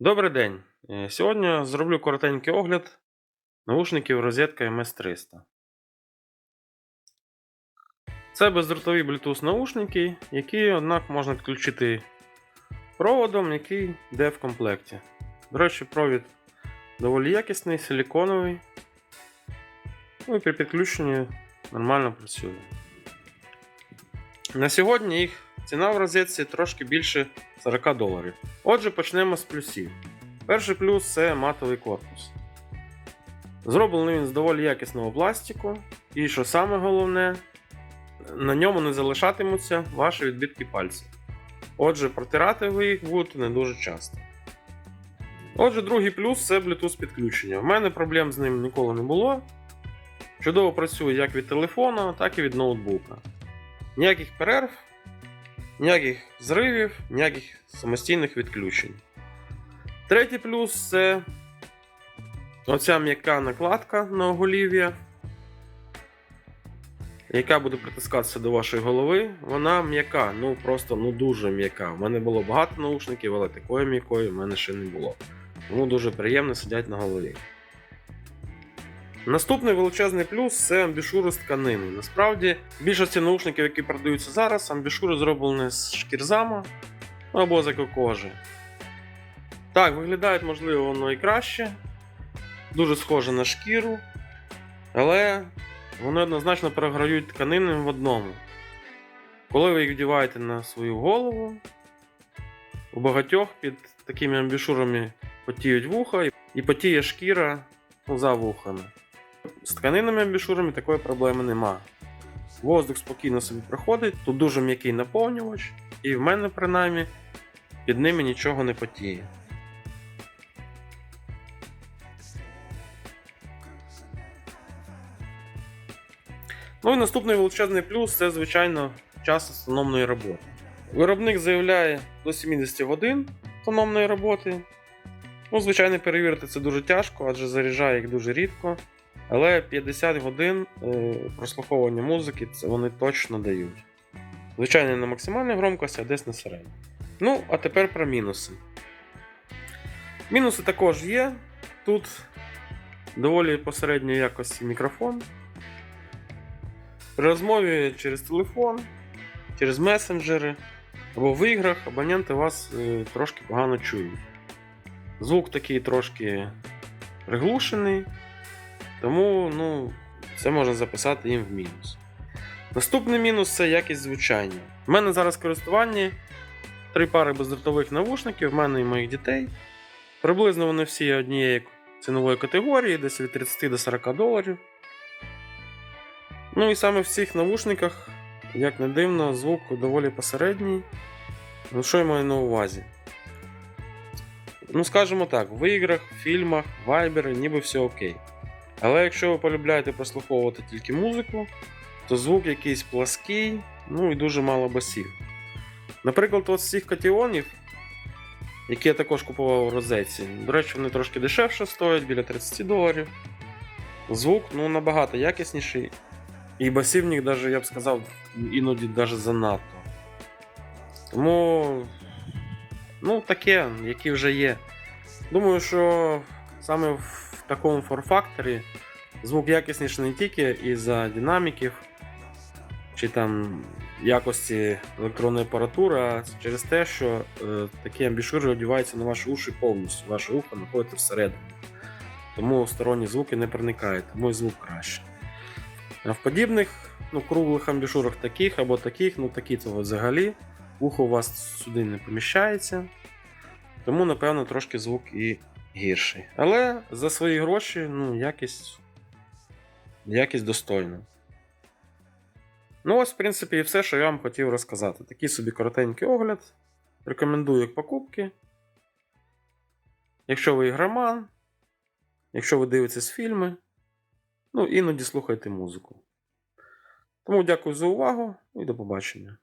Добрий день. Е, Сьогодні зроблю коротенький огляд наушників розетка MS300. Це бездротові Bluetooth наушники, які, однак, можна підключити проводом, який йде в комплекті. До речі, провід доволі якісний, силіконовий. Ну і при підключенні нормально працює. На сьогодні їх ціна в розетці трошки більше 40 доларів. Отже, почнемо з плюсів. Перший плюс це матовий корпус. Зроблений він з доволі якісного пластику, і що саме головне, на ньому не залишатимуться ваші відбитки пальців. Отже, протирати ви їх будете не дуже часто. Отже, другий плюс це Bluetooth підключення. У мене проблем з ним ніколи не було. Чудово працює як від телефона, так і від ноутбука. Ніяких перерв, ніяких зривів, ніяких самостійних відключень. Третій плюс це оця м'яка накладка на оголів'я, яка буде притискатися до вашої голови. Вона м'яка, ну просто ну дуже м'яка. У мене було багато наушників, але такої м'якої в мене ще не було. Тому дуже приємно сидять на голові. Наступний величезний плюс це амбішури з тканини. Насправді, більшості наушників, які продаються зараз, амбішури зроблені з шкірзама або з екокожі. Так, виглядають, можливо, воно і краще, дуже схоже на шкіру, але вони однозначно переграють тканини в одному. Коли ви їх вдіваєте на свою голову, у багатьох під такими амбішурами потіють вуха і потіє шкіра ну, за вухами. З тканинними амбішурами такої проблеми нема. Воздух спокійно собі проходить, тут дуже м'який наповнювач, і в мене принаймні під ними нічого не потіє. Ну і наступний величезний плюс це, звичайно, час автономної роботи. Виробник заявляє до 70 годин автономної роботи. Ну, звичайно, перевірити це дуже тяжко, адже заряджає їх дуже рідко. Але 50 годин е, прослуховування музики це вони точно дають. Звичайно, на максимальній громкості, а десь на середній. Ну, а тепер про мінуси. Мінуси також є. Тут доволі посередньої якості мікрофон. При розмові через телефон, через месенджери або в іграх абоненти вас е, трошки погано чують. Звук такий трошки приглушений, тому ну, це можна записати їм в мінус. Наступний мінус це якість звучання. У мене зараз в користуванні три пари бездротових навушників, в мене і моїх дітей. Приблизно вони всі однієї цінової категорії, десь від 30 до 40 доларів. Ну і саме в цих навушниках, як не дивно, звук доволі посередній. Ну, що я маю на увазі? Ну, скажімо так, в іграх, фільмах, вайбері, ніби все окей. Але якщо ви полюбляєте прослуховувати тільки музику, то звук якийсь плаский, ну і дуже мало басів. Наприклад, от з цих катіонів, які я також купував у розетці, до речі, вони трошки дешевше стоять, біля 30 доларів. Звук ну, набагато якісніший. І басів в них даже, я б сказав, іноді даже занадто. Тому, ну, таке, які вже є. Думаю, що саме в такому форм-факторі звук якісніший не тільки із-за динаміків чи там якості електронної апаратури, а через те, що е, такі амбішури одягаються на ваші уші повністю. Ваше ухо знаходиться всередині. Тому сторонні звуки не проникають, тому і звук краще. А в подібних ну, круглих амбішурах таких або таких, ну такі то взагалі, ухо у вас сюди не поміщається. Тому, напевно, трошки звук і гірший. Але за свої гроші ну, якість, якість достойна. Ну, ось, в принципі, і все, що я вам хотів розказати. Такий собі коротенький огляд. Рекомендую як покупки. Якщо ви ігроман, якщо ви дивитесь фільми, ну іноді слухайте музику. Тому дякую за увагу і до побачення.